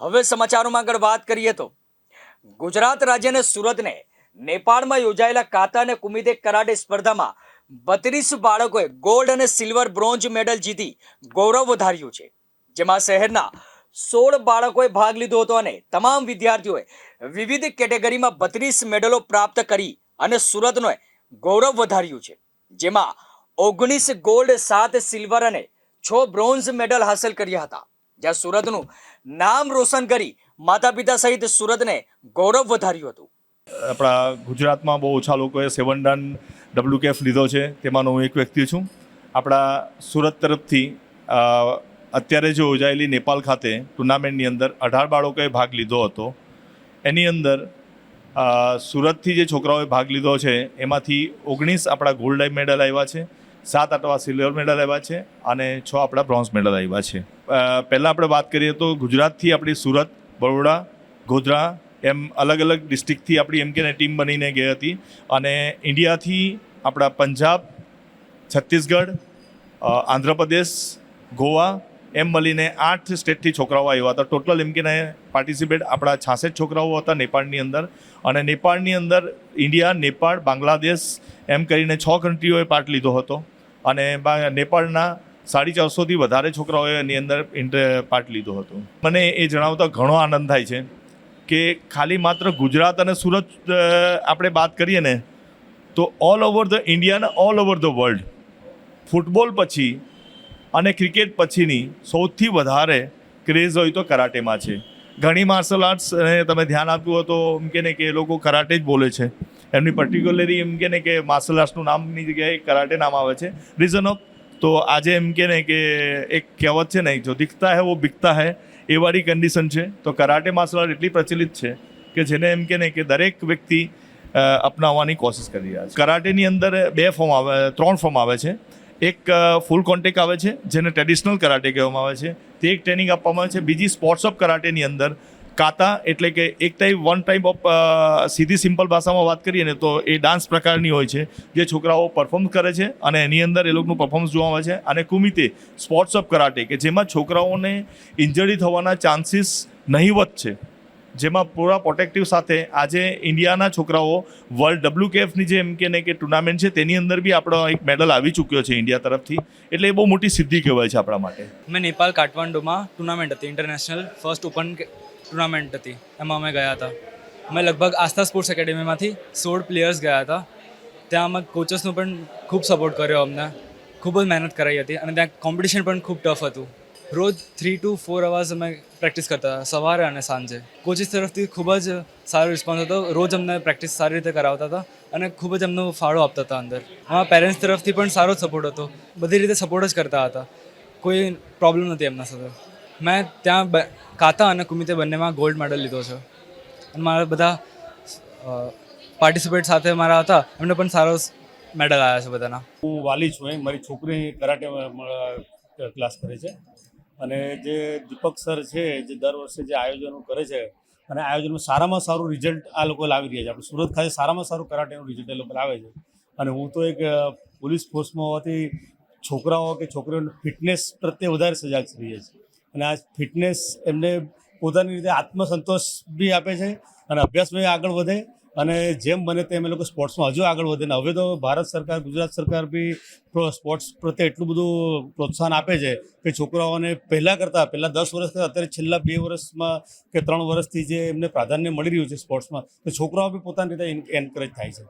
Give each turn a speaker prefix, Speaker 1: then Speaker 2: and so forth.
Speaker 1: હવે સમાચારોમાં આગળ વાત કરીએ તો ગુજરાત રાજ્યને સુરતને નેપાળમાં યોજાયેલા કાતા અને કુમિતે કરાટે સ્પર્ધામાં બત્રીસ બાળકોએ ગોલ્ડ અને સિલ્વર બ્રોન્ઝ મેડલ જીતી ગૌરવ વધાર્યું છે. જેમાં શહેરના સોળ બાળકોએ ભાગ લીધો હતો અને તમામ વિદ્યાર્થીઓએ વિવિધ કેટેગરીમાં બત્રીસ મેડલો પ્રાપ્ત કરી અને સુરતનો ગૌરવ વધાર્યું છે. જેમાં ઓગણીસ ગોલ્ડ, સાત સિલ્વર અને છ બ્રોન્ઝ મેડલ હાંસલ કર્યા હતા. જ્યાં સુરતનું નામ રોશન કરી માતા પિતા સહિત સુરતને ગૌરવ વધાર્યું હતું.
Speaker 2: આપણા ગુજરાતમાં બહુ ઓછા લોકોએ સેવન ડન ડબલ્યુ કેફ લીધો છે, તેમાંનો હું એક વ્યક્તિ છું. આપણા સુરત તરફથી અત્યારે જો યોજાયેલી નેપાલ ખાતે ટુર્નામેન્ટની અંદર અઢાર બાળકોએ ભાગ લીધો હતો. એની અંદર સુરતથી જે છોકરાઓએ ભાગ લીધો છે, એમાંથી ઓગણીસ આપણા ગોલ્ડ મેડલ આવ્યા છે, સાત આટવા સિલ્વર મેડલ આવ્યા છે અને છ આપણા બ્રોન્ઝ મેડલ આવ્યા છે. પહેલાં આપણે વાત કરીએ તો ગુજરાતથી આપણી સુરત, બરોડા, ગોધરા એમ અલગ અલગ ડિસ્ટ્રિક્ટથી આપણી એમ કે ટીમ બનીને ગઈ હતી. અને ઇન્ડિયાથી આપણા પંજાબ, છત્તીસગઢ આંધ્રપ્રદેશ, ગોવા એમ મળીને આઠ સ્ટેટથી છોકરાઓ આવ્યા હતા. ટોટલ એમ કે પાર્ટિસિપેટ આપણા છાસઠ છોકરાઓ હતા નેપાળની અંદર. અને નેપાળની અંદર ઇન્ડિયા, નેપાળ, બાંગ્લાદેશ એમ કરીને છ કન્ટ્રીઓએ પાર્ટ લીધો હતો. અને નેપાળના સાડી ચારસોથી વધારે છોકરાઓએ એની અંદર ઇન્ટર પાર્ટ લીધો હતો. મને એ જણાવતા ઘણો આનંદ થાય છે કે ખાલી માત્ર ગુજરાત અને સુરત આપણે વાત કરીએ ને, તો ઓલ ઓવર ધ ઇન્ડિયા અને all over the world football પછી અને ક્રિકેટ પછીની સૌથી વધારે ક્રેઝ હોય તો કરાટેમાં છે. ઘણી માર્શલ આર્ટ્સ તમે ધ્યાન આપ્યું તો એમ કે ને કે એ લોકો કરાટે જ બોલે છે. એમની પર્ટિક્યુલરલી એમ કે ને કે માર્શલ આર્ટ્સનું નામની જગ્યાએ કરાટે નામ આવે છે. રીઝન ઓફ તો આજે એમ કે ને કે એક કહેવત છે ને, જો દિખતા હે, વો બિકતા હે. એ વાળી કન્ડિશન છે. તો કરાટે માર્શલ આર્ટ એટલી પ્રચલિત છે કે જેને એમ કે ને કે દરેક વ્યક્તિ અપનાવવાની કોશિશ કરી રહ્યા છે. કરાટેની અંદર બે ફોર્મ આવે, ત્રણ ફોર્મ આવે છે. એક ફૂલ કોન્ટેક આવે છે, જેને ટ્રેડિશનલ કરાટે કહેવામાં આવે છે. તે એક ટ્રેનિંગ આપવામાં આવે છે. બીજી સ્પોર્ટ્સ ઓફ કરાટેની અંદર કાતા એટલે કે એક ટાઈપ વન ટાઈપ ઓફ સીધી સિમ્પલ ભાષામાં વાત કરીએ ને તો એ ડાન્સ પ્રકારની હોય છે, જે છોકરાઓ પરફોર્મ કરે છે અને એની અંદર એ લોકોનું પરફોર્મન્સ જોવા આવે છે. અને કુમિતે સ્પોર્ટ્સ ઓફ કરાટે કે જેમાં છોકરાઓને ઇન્જરી થવાના ચાન્સીસ નહીવત છે. જેમાં પૂરા પ્રોટેક્ટિવ સાથે આજે ઇન્ડિયાના છોકરાઓ વર્લ્ડ ડબલ્યુ કેફની જે એમ કે ને કે ટુર્નામેન્ટ છે, તેની અંદર બી આપણો એક મેડલ આવી ચૂક્યો છે ઇન્ડિયા તરફથી. એટલે એ બહુ મોટી સિદ્ધિ કહેવાય છે આપણા માટે.
Speaker 3: મેં નેપાલ કાઠમાંડુમાં ટુર્નામેન્ટ હતી ઇન્ટરનેશનલ ફર્સ્ટ ઓપન ટુર્નામેન્ટ હતી. એમાં અમે ગયા હતા. અમે લગભગ આસ્થા સ્પોર્ટ્સ એકેડેમીમાંથી સોળ પ્લેયર્સ ગયા હતા. ત્યાં અમે કોચેસનો પણ ખૂબ સપોર્ટ કર્યો અમને. ખૂબ જ મહેનત કરાઈ હતી અને ત્યાં કોમ્પિટિશન પણ ખૂબ ટફ હતું. રોજ થ્રી ટુ ફોર અવર્સ અમે પ્રેક્ટિસ કરતા હતા, સવારે અને સાંજે. કોચિસ તરફથી ખૂબ જ સારો રિસ્પોન્સ હતો. રોજ અમને પ્રેક્ટિસ સારી રીતે કરાવતા હતા અને ખૂબ જ અમને ફાળો આપતા હતા અંદર. અમારા પેરેન્ટ્સ તરફથી પણ સારો સપોર્ટ હતો. બધી રીતે સપોર્ટ જ કરતા હતા. કોઈ પ્રોબ્લેમ નથી એમના સાથે. મેં ત્યાં કાતા અને કુમિતે બંનેમાં ગોલ્ડ મેડલ લીધો છે. અને મારા બધા પાર્ટિસિપેટ સાથે મારા હતા. એમને પણ સારો મેડલ આવ્યા છે બધાના.
Speaker 4: હું વાલી છું મારી છોકરી કરાટે ક્લાસ કરે છે. અને જે દીપક સર છે, જે દર વર્ષે જે આયોજનો કરે છે, અને આયોજનમાં સારામાં સારું રિઝલ્ટ આ લોકો લાવી રહ્યા છે. આપણે સુરત ખાતે સારામાં સારું કરાટેનું રિઝલ્ટ એ લોકો લાવે છે. અને હું તો એક પોલીસ ફોર્સમાં હોવાથી છોકરાઓ કે છોકરીઓને ફિટનેસ પ્રત્યે વધારે સજાગ રહીએ છીએ અને આ ફિટનેસ એમને પોતાની રીતે આત્મસંતોષ બી આપે છે અને અભ્યાસમાં આગળ વધે અને જેમ બને તેમ એ લોકો સ્પોર્ટ્સમાં હજુ આગળ વધે ને હવે તો ભારત સરકાર, ગુજરાત સરકાર બી સ્પોર્ટ્સ પ્રત્યે એટલું બધું પ્રોત્સાહન આપે છે કે છોકરાઓને પહેલાં કરતાં, પહેલાં દસ વર્ષ કરતાં, અત્યારે છેલ્લા બે વર્ષમાં કે ત્રણ વર્ષથી જે એમને પ્રાધાન્ય મળી રહ્યું છે સ્પોર્ટ્સમાં તો છોકરાઓ બી પોતાની રીતે એન્કરેજ થાય છે.